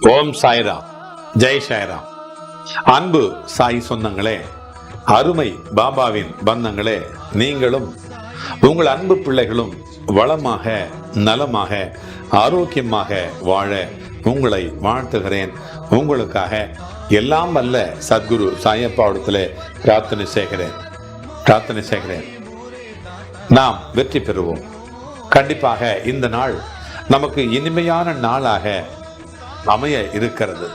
ஓம் சாய்ராம். ஜெய் சாய்ராம். அன்பு சாய் சொந்தங்களே அருமை பாபாவின் பந்தங்களே நீங்களும் உங்கள் அன்பு பிள்ளைகளும் வளமாக நலமாக ஆரோக்கியமாக வாழ உங்களை வாழ்த்துகிறேன். உங்களுக்காக எல்லாம் வல்ல சத்குரு சாயப்பாவிடத்தில் பிரார்த்தனை செய்கிறேன். பிரார்த்தனை செய்கிறேன். நாம் வெற்றி பெறுவோம். கண்டிப்பாக இந்த நாள் நமக்கு இனிமையான நாளாக அமைய இருக்கிறது.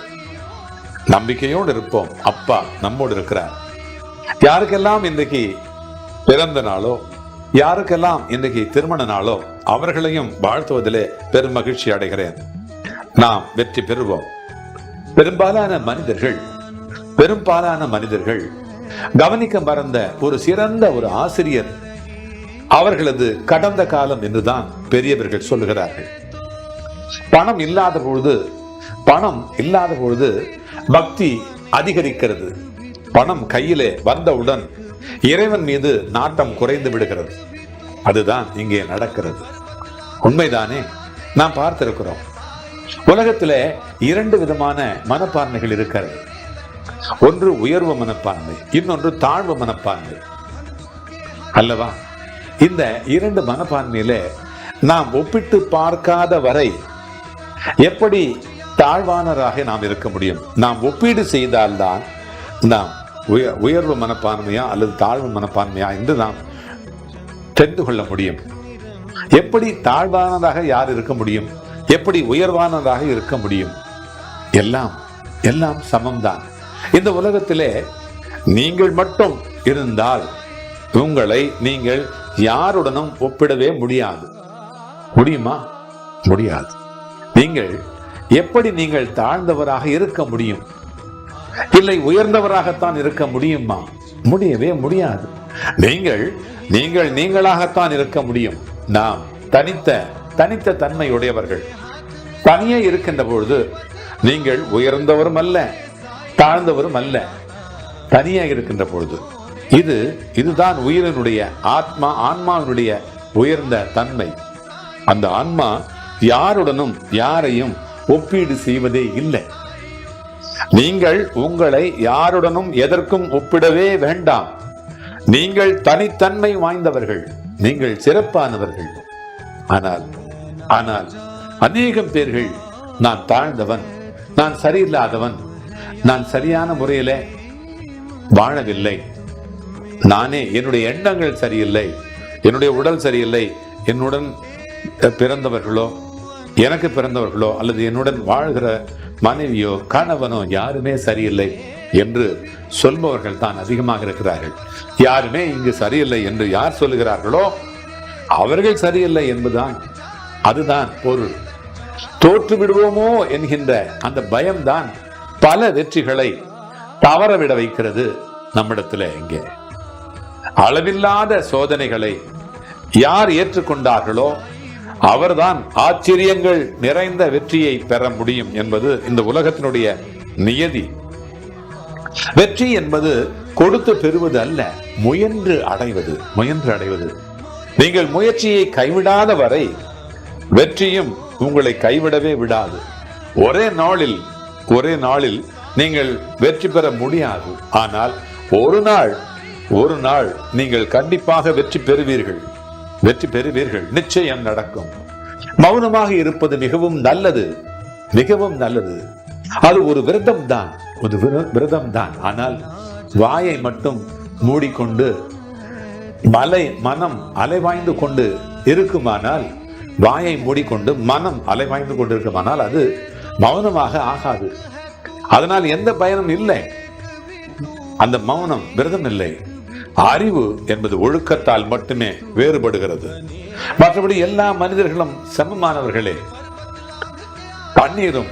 நம்பிக்கையோடு இருப்போம். அப்பா நம்மோடு இருக்கிறார். யாருக்கெல்லாம் இன்றைக்கு பிறந்த நாளோ யாருக்கெல்லாம் இன்றைக்கு திருமண நாளோ அவர்களையும் வாழ்த்துவதிலே பெரும் மகிழ்ச்சி அடைகிறேன். நாம் வெற்றி பெறுவோம். பெரும்பாலான மனிதர்கள் பெரும்பாலான மனிதர்கள் கவனிக்க மறந்த ஒரு சிறந்த ஒரு ஆசிரியர் அவர்களது கடந்த காலம் என்றுதான் பெரியவர்கள் சொல்லுகிறார்கள். பணம் இல்லாத பொழுது பணம் இல்லாத பொழுது பக்தி அதிகரிக்கிறது. பணம் கையிலே வந்தவுடன் இறைவன் மீது நாட்டம் குறைந்து விடுகிறது. அதுதான் இங்கே நடக்கிறது. உண்மைதானே? நாம் பார்த்திருக்கிறோம். உலகத்துல இரண்டு விதமான மனப்பான்மைகள் இருக்கிறது. ஒன்று உயர்வு மனப்பான்மை இன்னொன்று தாழ்வு மனப்பான்மை. அல்லவா? இந்த இரண்டு மனப்பான்மையில நாம் ஒப்பிட்டு பார்க்காத வரை எப்படி தாழ்வானராக நாம் இருக்க முடியும். நாம் ஒப்பீடு செய்தால்தான் நாம் உய- உயர்வு மனப்பான்மையா அல்லது தாழ்வு மனப்பான்மையா என்று நாம் தெரிந்து கொள்ள முடியும். எப்படி தாழ்வானதாக யார் இருக்க முடியும்? எப்படி உயர்வானதாக இருக்க முடியும்? எல்லாம் எல்லாம் சமம்தான். இந்த உலகத்திலே நீங்கள் மட்டும் இருந்தால் உங்களை நீங்கள் யாருடனும் ஒப்பிடவே முடியாது. முடியுமா? முடியாது. நீங்கள் எப்படி நீங்கள் தாழ்ந்தவராக இருக்க முடியும்? இல்லை உயர்ந்தவராகத்தான் இருக்க முடியுமா? முடியவே முடியாது. நீங்கள் நீங்கள் நீங்களாகத்தான் இருக்க முடியும். நாம் தனித்த தனித்த தன்மையுடையவர்கள். தனியே இருக்கின்ற பொழுது நீங்கள் உயர்ந்தவரும் அல்ல தாழ்ந்தவரும் அல்ல. தனியாக இருக்கின்ற பொழுது. இது இதுதான் உயிரினுடைய ஆத்மா ஆன்மாவினுடைய உயர்ந்த தன்மை. அந்த ஆன்மா யாருடனும் யாரையும் ஒப்பீடு செய்வதே இல்லை. நீங்கள் உங்களை யாருடனும் எதற்கும் ஒப்பிடவே வேண்டாம். நீங்கள் தனித்தன்மை வாய்ந்தவர்கள் நீங்கள் சிறப்பானவர்கள். ஆனால் ஆனால் அநேகம் பேர்கள் நான் தாழ்ந்தவன் நான் சரியில்லாதவன் நான் சரியான முறையில வாழவில்லை. நானே என்னுடைய எண்ணங்கள் சரியில்லை என்னுடைய உடல் சரியில்லை என்னுடன் பிறந்தவர்களோ எனக்கு பிறந்தவர்களோ அல்லது என்னுடன் வாழ்கிற மனைவியோ கணவனோ யாருமே சரியில்லை என்று சொல்பவர்கள் தான் அதிகமாக இருக்கிறார்கள். யாருமே இங்கு சரியில்லை என்று யார் சொல்லுகிறார்களோ அவர்கள் சரியில்லை என்பதுதான் அதுதான் பொருள் தோற்று விடுவோமோ என்கின்ற அந்த பயம்தான் பல வெற்றிகளை தவறவிட வைக்கிறது நம்மிடத்துல இங்கே. அளவில்லாத சோதனைகளை யார் ஏற்றுக்கொண்டார்களோ அவர்தான் ஆச்சரியங்கள் நிறைந்த வெற்றியை பெற முடியும் என்பது இந்த உலகத்தினுடைய நியதி. வெற்றி என்பது கொடுத்து பெறுவது அல்ல முயன்று அடைவது. முயன்று அடைவது. நீங்கள் முயற்சியை கைவிடாத வரை வெற்றியும் உங்களை கைவிடவே விடாது. ஒரே நாளில் ஒரே நாளில் நீங்கள் வெற்றி பெற முடியாது. ஆனால் ஒரு நாள் ஒரு நாள் நீங்கள் கண்டிப்பாக வெற்றி பெறுவீர்கள். வெற்றி பெறுவீர்கள். நிச்சயம் நடக்கும். மௌனமாக இருப்பது மிகவும் நல்லது. மிகவும் நல்லது. அது ஒரு விரதம் தான். ஒரு விரதம் தான். ஆனால் வாயை மட்டும் மூடிக்கொண்டு மலை மனம் அலைவாய்ந்து கொண்டு இருக்குமானால் வாயை மூடிக்கொண்டு மனம் அலைவாய்ந்து கொண்டு இருக்குமானால் அது மௌனமாக ஆகாது. அதனால் எந்த பயனும் இல்லை. அந்த மௌனம் விரதம் இல்லை. அறிவு என்பது ஒழுக்கத்தால் மட்டுமே வேறுபடுகிறது. மற்றபடி எல்லா மனிதர்களும் சமமானவர்களே. தண்ணீரும்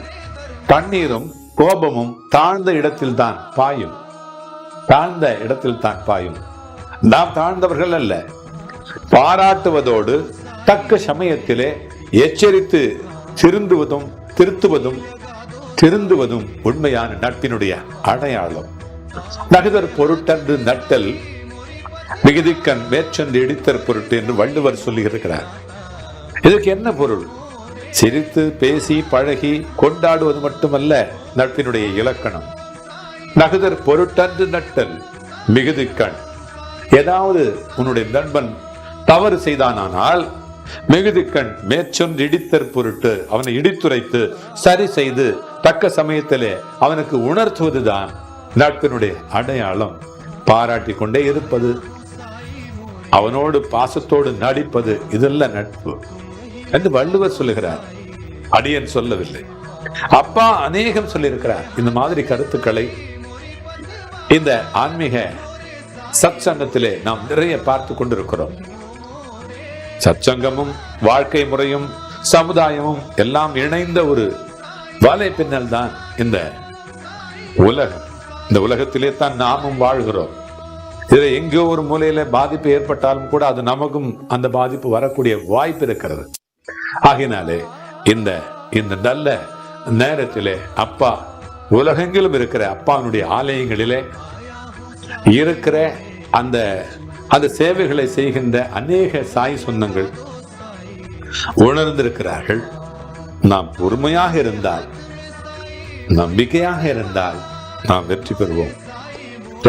தண்ணீரும் கோபமும் தாழ்ந்த இடத்தில் தான் பாயும். தாழ்ந்த இடத்தில் தான் பாயும். நாம் தாழ்ந்தவர்கள் அல்ல. பாராட்டுவதோடு தக்க சமயத்திலே எச்சரித்து திருந்துவதும் திருத்துவதும் திருந்துவதும் உண்மையான நட்பினுடைய அடையாளம். நகுதர் பொருட்டன்று நட்டல் மிகுதிக்கண் மேற்சென்று இடித்தற் பொருட்டு என்று வள்ளுவர் சொல்லியிருக்கிறார். இதற்கு என்ன பொருள்? சிரித்து பேசி பழகி கொண்டாடுவது மட்டுமல்ல நட்பினுடைய இலக்கணம். நகுதர் பொருட்டன்று நட்டல் மிகுது கண் ஏதாவது உன்னுடைய நண்பன் தவறு செய்தானானால் மிகுதி கண் மேற்சொன்று இடித்தற் பொருட்டு அவனை இடித்துரைத்து சரி செய்து தக்க சமயத்திலே அவனுக்கு உணர்த்துவதுதான் நட்பினுடைய அடையாளம். பாராட்டி கொண்டே இருப்பது அவனோடு பாசத்தோடு நடிப்பது இதெல்லாம் நட்பு என்று வள்ளுவர் சொல்லுகிறார். அடியன் சொல்லவில்லை. அப்பா அநேகம் சொல்லியிருக்கிறார். இந்த மாதிரி கருத்துக்களை இந்த ஆன்மீக சத்சங்கத்திலே நாம் நிறைய பார்த்து கொண்டிருக்கிறோம். சச்சங்கமும் வாழ்க்கை முறையும் சமுதாயமும் எல்லாம் இணைந்த ஒரு வலை பின்னல் தான் இந்த உலகம். இந்த உலகத்திலே தான் நாமும் வாழ்கிறோம். இதுல எங்கேயோ ஒரு மூலையில பாதிப்பு ஏற்பட்டாலும் கூட அது நமக்கும் அந்த பாதிப்பு வரக்கூடிய வாய்ப்பு இருக்கிறது. ஆகினாலே இந்த இந்த நல்ல நேரத்திலே அப்பா உலகெங்கிலும் இருக்கிற அப்பானுடைய ஆலயங்களிலே இருக்கிற அந்த அந்த சேவைகளை செய்கின்ற அநேக சாய் சொந்தங்கள் உணர்ந்திருக்கிறார்கள். நாம் பொறுமையாக இருந்தால் நம்பிக்கையாக இருந்தால் நாம் வெற்றி பெறுவோம்.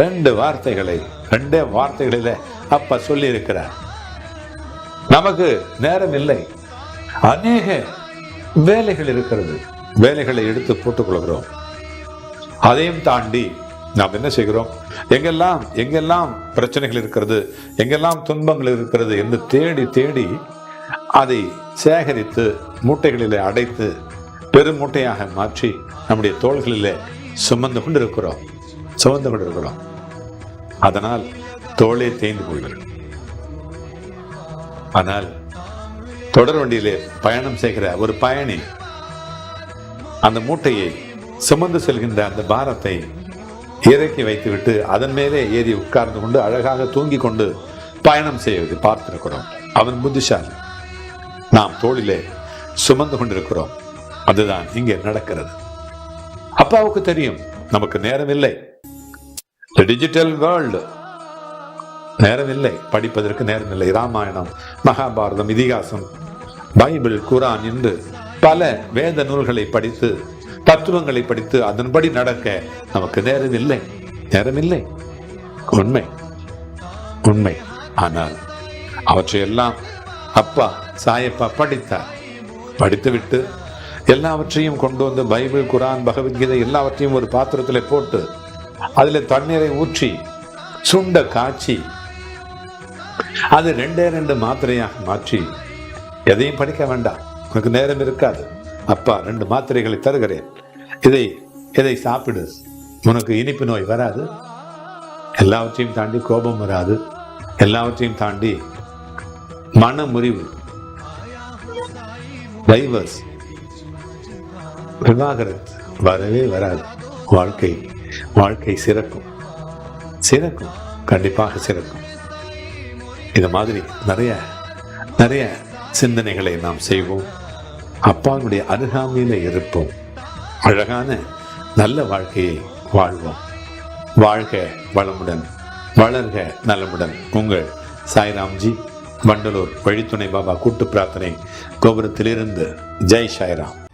ரெண்டு வார்த்தைகளை ரெண்டே வார்த்தைகளில அப்பா சொல்லி இருக்கிறார் நமக்கு நேரம் இல்லை. அநேக வேலைகள் இருக்கிறது. வேலைகளை எடுத்து போட்டுக் கொள்கிறோம் அதையும் தாண்டி நாம் என்ன செய்கிறோம்? எங்கெல்லாம் எங்கெல்லாம் பிரச்சனைகள் இருக்கிறது எங்கெல்லாம் துன்பங்கள் இருக்கிறது என்று தேடி தேடி அதை சேகரித்து மூட்டைகளிலே அடைத்து பெரும் மூட்டையாக மாற்றி நம்முடைய தோள்களிலே சுமந்து கொண்டு இருக்கிறோம் சுமந்து கொண்டு இருக்கிறோம் அதனால் தோளே தேய்ந்து போய்விடும். ஆனால் தொடர் வண்டியிலே பயணம் செய்கிற ஒரு பயணி அந்த மூட்டையை சுமந்து செல்கின்ற அந்த பாரத்தை இறக்கி வைத்துவிட்டு அதன் மேலே ஏறி உட்கார்ந்து கொண்டு அழகாக தூங்கிக் கொண்டு பயணம் செய்வது பார்த்திருக்கிறோம். அவன் புத்திசாலி. நாம் தோளிலே சுமந்து கொண்டிருக்கிறோம். அதுதான் இங்கே நடக்கிறது. அப்பாவுக்கு தெரியும். நமக்கு நேரம் இல்லை டிஜிட்டல் வேர்ல்டு நேரமில்லை. படிப்பதற்கு நேரம் இல்லை ராமாயணம் மகாபாரதம் இதிகாசம் பைபிள் குரான் என்று பல வேத நூல்களை படித்து தத்துவங்களை படித்து அதன்படி நடக்க நமக்கு நேரம் இல்லை நேரம் இல்லை உண்மை. உண்மை. ஆனால் அவற்றையெல்லாம் அப்பா சாயப்பா படித்தார். படித்துவிட்டு எல்லாவற்றையும் கொண்டு வந்து பைபிள் குரான் பகவத்கீதை எல்லாவற்றையும் ஒரு பாத்திரத்தில் போட்டு அதில் தண்ணீரை ஊற்றி சுண்ட காய்ச்சி அது ரெண்டே ரெண்டு மாத்திரையாக மாற்றி எதையும் படிக்க வேண்டாம். உனக்கு நேரம் இருக்காது. அப்பா ரெண்டு மாத்திரைகளை தருகிறேன். இதை இதை சாப்பிடு. உனக்கு இனிப்பு நோய் வராது. எல்லாவற்றையும் தாண்டி கோபம் வராது. எல்லாவற்றையும் தாண்டி மன முறிவு டைவர்ஸ் விவாகரத் வரவே வராது. வாழ்க்கை வாழ்க்கை சிறக்கும். சிறக்கும். கண்டிப்பாக சிறக்கும். இது மாதிரி நிறைய நிறைய சிந்தனைகளை நாம் செய்வோம். அப்பாவுடைய அருகாமையில் இருப்போம். அழகான நல்ல வாழ்க்கையை வாழ்வோம். வாழ்க வளமுடன் வளர்க நலமுடன். உங்கள் சாய்ராம்ஜி வண்டலூர் வழித்துணை பாபா கூட்டு பிரார்த்தனை கோபுரத்திலிருந்து. ஜெய் சாய்ராம்.